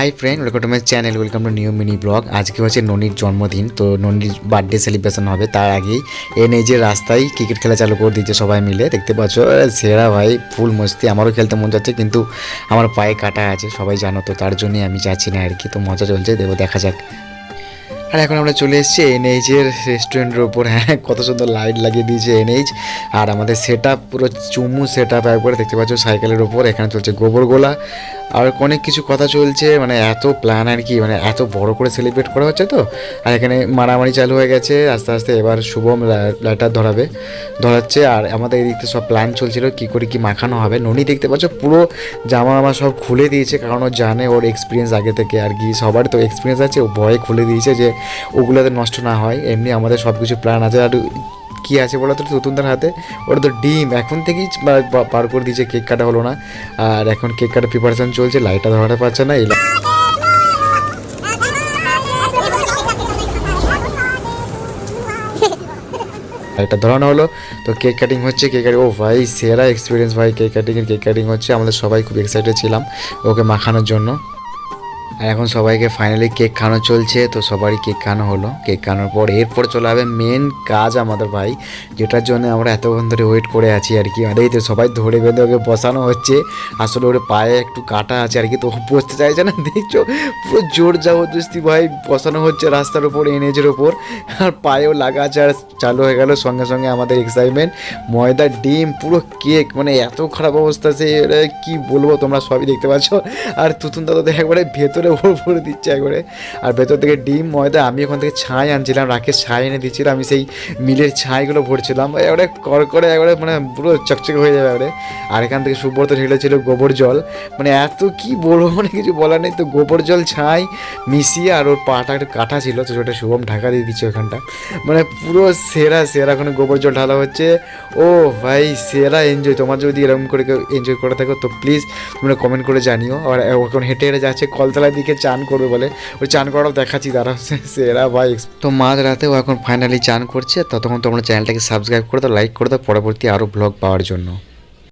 Hi friend welcome to my channel welcome to new mini vlog আজকে হচ্ছে ননির জন্মদিন, তো ননির বার্থডে সেলিব্রেশন হবে। তার আগেই এনে যে রাস্তায় ক্রিকেট খেলা চালু করে দিয়েছে সবাই মিলে। দেখতে পাচ্ছ সেরা ভাই, ফুল মস্তি। আমারও খেলতে মন যাচ্ছে, কিন্তু আমার পায়ে কাটা আছে, সবাই জানো তো, তার জন্যই আমি যাচ্ছি না আর কি। তো মজা চলছে, দেবো, দেখা যাক। আর এখন আমরা চলে এসেছি এনএইচের রেস্টুরেন্টের ওপর হ্যাঁ কত সুন্দর লাইট লাগিয়ে দিয়েছে এনএইচ আর আমাদের সেট পুরো চুমু সেট আপ একবারে, দেখতে পাচ্ছ সাইকেলের ওপর এখানে চলছে গোবর গোলা আর অনেক কিছু কথা চলছে মানে এত প্ল্যান আর কি মানে এত বড় করে সেলিব্রেট করা হচ্ছে তো, আর এখানে মারামারি চালু হয়ে গেছে, আস্তে আস্তে এবার শুভম লাইটার ধরাবে, ধরাচ্ছে, আর আমাদের এদিকে সব প্ল্যান চলছিল, কি করে কি মাখানো হবে, ননি দেখতে পাচ্ছ, পুরো জামা মামা সব খুলে দিয়েছে, কারণ ও জানে ওর এক্সপিরিয়েন্স আগে থেকে, আর কি সবার তো এক্সপিরিয়েন্স আছে, ও ভয়ে খুলে দিয়েছে যে ওগুলোতে নষ্ট না হয়, এমনি আমাদের সব কিছু প্ল্যান আছে, আর কি আছে বলো তো? তুতুনদার হাতে। ওটা তো ডিম। এখন থেকেই পার করে দিয়েছে কেক কাটা হলো না। আর এখন কেক কাটা প্রিপারেশন চলছে লাইটটা ধরাতে পারছে না, এই লাইটটা ধরানো হলো। তো কেক কাটিং হচ্ছে কেক কাটিং ও ভাই, সেরা এক্সপিরিয়েন্স ভাই কেক কাটিংয়ের কেক কাটিং হচ্ছে। আমাদের সবাই খুব এক্সাইটেড ছিলাম ওকে মাখানোর জন্য। আর এখন সবাইকে ফাইনালি কেক খাওয়ানো চলছে, তো সবারই কেক খাওয়ানো হলো। কেক খাওয়ানোর পর এরপর চলে হবে মেন কাজ আমাদের ভাই, যেটার জন্য আমরা এতক্ষণ ধরে ওয়েট করে আছি আর কি। আর এই তো সবাই ধরে বেঁধে ওকে বসানো হচ্ছে, আসলে ওর পায়ে একটু কাটা আছে আর কি, তো বসতে চাইছে না। দেখছ, পুরো জোর জবরদস্তি ভাই বসানো হচ্ছে রাস্তার উপর এনএজের ওপর আর পায়েও লাগা আছে আর চালু হয়ে গেল সঙ্গে সঙ্গে আমাদের এক্সাইটমেন্ট ময়দা, ডিম, পুরো কেক মানে এত খারাপ অবস্থা সে কি বলব তোমরা সবই দেখতে পাচ্ছ। আর তুতুন দাদা তো একবারে ভেতরে ভরে ভরে দিচ্ছে একবারে। আর ভেতর থেকে ডিম, ময়দা, আমি ওখান থেকে ছাই আনছিলাম রাকেশ ছাই এনে দিচ্ছিলাম আমি সেই মিলের ছাইগুলো ভরছিলাম। এবারে কর করে একবারে মানে পুরো চকচকে হয়ে যাবে এবারে আর এখান থেকে সুব্রত ঢেলেছিল গোবর জল। মানে এত কি বলব মানে কিছু বলার নেই। তো গোবর জল, ছাই মিশিয়ে আর ওর পাটা একটু কাটা ছিল, তো সেটা শুভম ঢাকা দিয়ে দিচ্ছে ওখানটা। মানে পুরো সেরা সেরা, ওখানে গোবর জল ঢালা হচ্ছে। ও ভাই, সেরা এনজয় তোমার যদি এরকম করে কেউ এনজয় করে থাকো, তো প্লিজ তোমরা কমেন্ট করে জানিও। আর এখন হেঁটে হেঁটে যাচ্ছে, কলতলার দিকে চান করবে বলে। ওই চান করাও দেখাচ্ছি তারা সেরা ভাই। তো মাঝ রাতে ও এখন ফাইনালি চান করছে, ততক্ষণ তোমরা চ্যানেলটাকে সাবস্ক্রাইব করে দাও লাইক করে দাও, পরবর্তী আরও ব্লগ পাওয়ার জন্য।